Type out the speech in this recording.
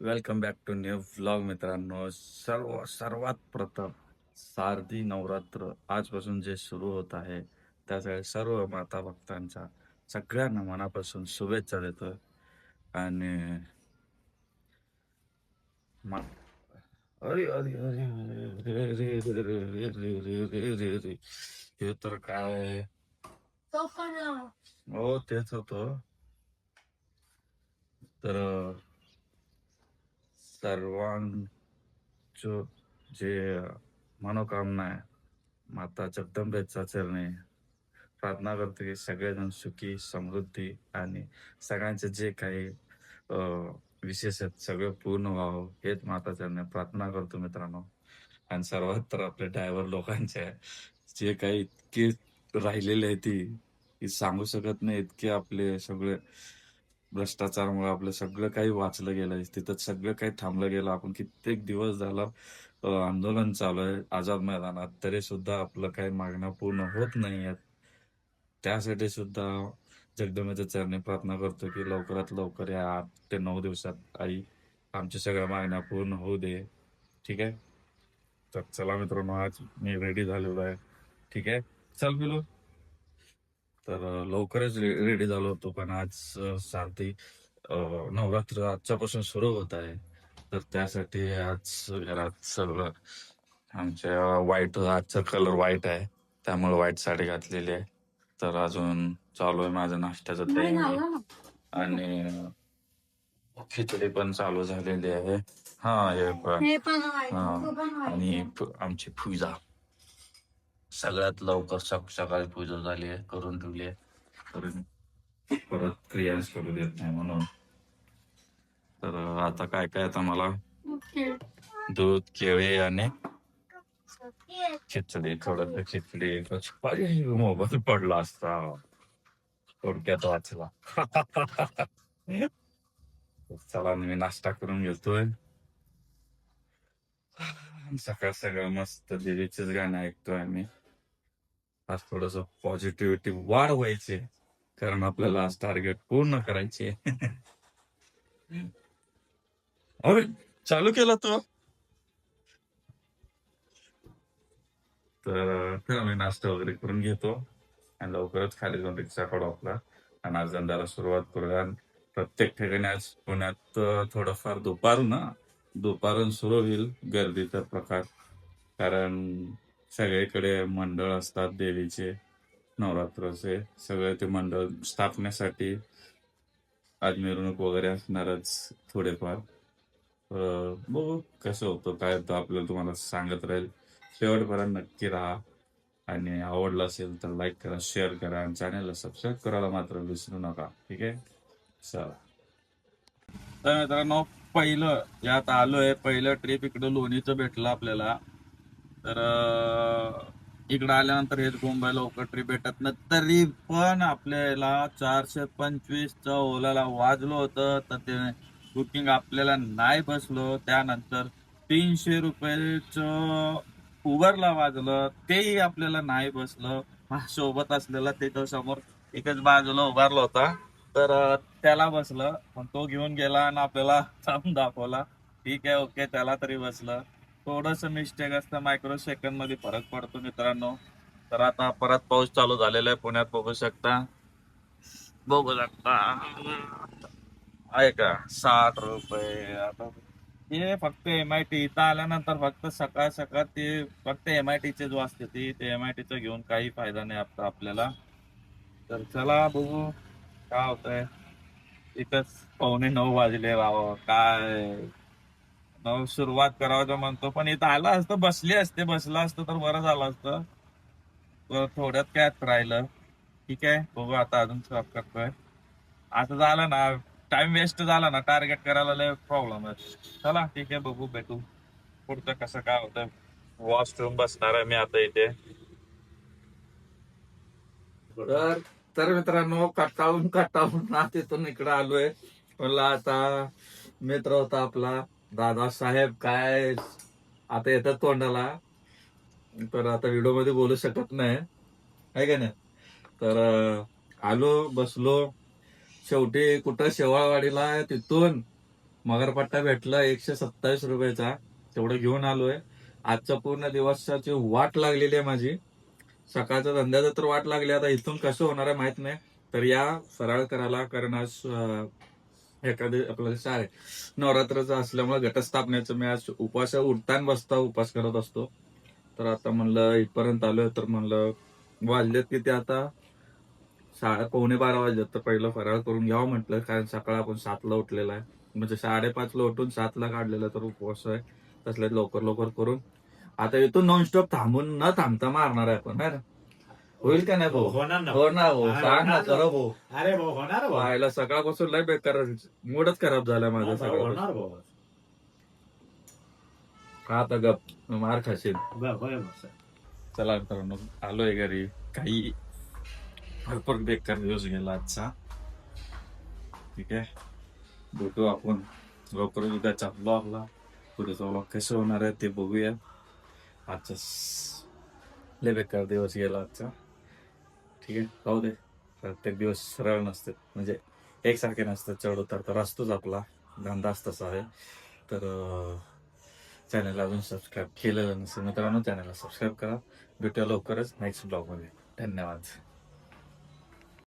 Welcome back to new vlog मित्रांनो सर्व सर्वात प्रथम शारदी नवरात्र आजपासून जे सुरू होत आहे त्यासाठी सर्व माता भक्तांच्या सगळ्यांना मनापासून शुभेच्छा देतो आणि अरे अरे अरे हे तर काय हो तेच होत तर सर्वांचं जे मनोकामना आहे माता जगदंबेचा चरणी प्रार्थना करतो की सगळेजण सुखी समृद्धी आणि सगळ्यांचे जे काही विशेष आहेत सगळं पूर्ण व्हावं हेच माता चरणी प्रार्थना करतो मित्रांनो. आणि सर्वात तर आपले ड्रायव्हर लोकांचे आहे, जे काही इतके राहिलेले आहे ती सांगू शकत नाही इतके आपले सगळे भ्रष्टाचारामुळे आपलं सगळं काही वाचलं गेलं तिथं सगळं काही थांबलं गेलं. आपण कित्येक दिवस झाला आंदोलन चालू आहे आझाद मैदानात. तरी सुद्धा आपलं काही मागण्या पूर्ण होत नाही आहेत त्यासाठी सुद्धा जगदंबेच्या चरणी प्रार्थना करतो की लवकरात लवकर या आठ ते नऊ दिवसात आई आमच्या सगळ्या मागण्या पूर्ण होऊ दे. ठीक आहे? तर चला मित्रांनो आज मी रेडी झालेलो आहे. ठीक आहे? चल पिलो. तर लवकरच रेडी झालो होतो. पण आज सारथी अं, नवरात्र आजच्यापासून सुरू होत आहे. तर त्यासाठी आज घरात सगळं आमच्या व्हाईट आजचा कलर व्हाईट आहे. त्यामुळे व्हाईट साडी घातलेली आहे. तर अजून चालू आहे माझं नाश्त्याचं तयारी आणि खिचडी पण चालू झालेली आहे. हा हे पण हे. आणि आमची पूजा. सगळ्यात लवकर सकाळी पूजा झाली आहे करून ठेवली आहे. परत क्रियाच करू देत नाही म्हणून. तर आता काय काय आता मला? दूध केळी आणि खिचडी. थोडं खिचडी. मोबाईल पडला असता. थोडक्यात वाचला. चला मी नाश्ता करून घेतोय. सकाळ सकाळ मस्त देवीचेच गाणे ऐकतोय आम्ही. आज थोडस पॉझिटिव्हिटी वाढ व्हायची कारण आपल्याला आज टार्गेट पूर्ण करायचे अरे चालू केला तो? तर मी नाश्ता वगैरे करून घेतो. आणि लवकरच खाली जाऊन रिक्षा काढू आपला. आणि आज धंद्याला सुरुवात करूया. आणि प्रत्येक ठिकाणी आज पुण्यात थोडंफार दुपारून ना दुपारून सुरू होईल गर्दीचा प्रकार. कारण सगळीकडे मंडळ असतात देवीचे नवरात्राचे. सगळे ते मंडळ स्थापण्यासाठी आज मिरवणूक वगैरे असणारच थोडेफार. बघू कसं होतं काय होतं आपल्याला तुम्हाला सांगत राहील. शेवटपर्यंत नक्की राहा. आणि आवडलं असेल तर लाईक करा शेअर करा आणि चॅनलला सबस्क्राईब करायला मात्र विसरू नका. ठीक आहे? चला. तर मित्रांनो पहिलं यात आलोय. पहिलं ट्रिप इकडं लोणीचं भेटलं आपल्याला. तर इकडं आल्यानंतर हेच मुंबईला लवकर भेटत नाही. तरी पण आपल्याला चारशे पंचवीसचं ओलाला वाजलो होतं तर ते बुकिंग आपल्याला नाही बसलो. त्यानंतर तीनशे रुपयेचं उबरला वाजलं तेही आपल्याला नाही बसलं. सोबत असलेला त्याच्यासमोर एकच बाजूला उभारला होता. तर त्याला बसलं पण तो घेऊन गेला आणि आपल्याला थांब दाखवला. ठीक आहे ओके त्याला तरी बसलं. थोडस मिस्टेक असतं मायक्रो सेकंडमध्ये फरक पडतो मित्रांनो. तर आता परत पाऊस चालू झालेला आहे पुण्यात बघू शकता. बघू शकता. आहे का? साठ रुपये. आता फक्त एम आय टी इथं आल्यानंतर फक्त सकाळ सकाळ ते फक्त एम आय टीचे जो असते ती. ते एम आय टीचं घेऊन काही फायदा नाही आता आपल्याला. तर चला बघू काय होतंय. इथंच पावणे नऊ वाजले राव काय? सुरुवात करावं म्हणतो. पण इथं आलं असतं बसली असते बसलं असतं तर बरं झालं असतं. थोड्यात काय राहिलं. ठीक आहे बघू आता अजून स्टॉप करतोय. असं झालं ना टाइम वेस्ट झाला ना टार्गेट करायला लय प्रॉब्लेम आहे. चला ठीक आहे बघू भेटू. पुढचं कसं काय होतं वॉशरूम बसणार आहे मी आता इथे. तर तर मित्रांनो कटाळून कटाळून ना तिथून इकडे आलोय. म्हणलं आता मित्र होता आपला. दादासाहेब काय आता येतात तोंडाला तर आता व्हिडिओमध्ये बोलू शकत नाही. आहे का नाही? तर आलो बसलो. शेवटी कुठं शेवाळवाडीला तिथून मगरपट्टा भेटला एकशे सत्तावीस रुपयाचा. तेवढं घेऊन आलोय. आजच्या पूर्ण दिवसाची वाट लागलेली आहे माझी. सकाळच्या धंद्याचं तर वाट लागली. आता इथून कसं होणार आहे माहीत नाही. तर या सरळ करायला कारण आज एखादं आपलं काय आहे, नवरात्राचं असल्यामुळे घटस्थापनेचं मी आज उपवास उठताना बसता उपास करत असतो. तर आता म्हणलं इथपर्यंत आलोय तर म्हणलं वाजलेत की ते आता? साडे पावणे बारा वाजलेत तर पहिलं फराळ करून घ्यावं म्हटलं. कारण सकाळ आपण सातला उठलेला आहे. म्हणजे साडेपाचला उठून सातला काढलेला तर उपवास आहे. तसल्या लवकर लवकर करून. आता इथून नॉनस्टॉप थांबून न थांबता मारणार आहे आपण है ना? होईल का नाही भाऊ? होणार ना हो ना भाऊ. सांग ना. भाऊ. अरे भाऊ होणार भाऊ. सकाळपासून लय बेकार मूडच खराब झाला माझा भाऊ, सगळं होणार भाऊ. आता गप? मार खाशील. होय. चला मित्रांनो आलोय घरी. काही भरपूर बेकार दिवस गेला आजचा. ठीक आहे? भेटू आपण. लवकर उद्याचा ब्लॉगला पुढचा ब्लॉग कसं होणार आहे ते बघूया. आजचा स- लय बेकार दिवस गेला आजचा. ठीक आहे? राहू दे. प्रत्येक दिवस सरळ नसते. म्हणजे एकसारखे नसतात चढ उतार तर असतोच आपला. धंदाच तसा आहे. तर चॅनल अजून सबस्क्राईब केलेलं नसेल मित्रांनो चॅनलला सबस्क्राईब करा. भेटूया लवकरच नेक्स्ट ब्लॉगमध्ये धन्यवाद.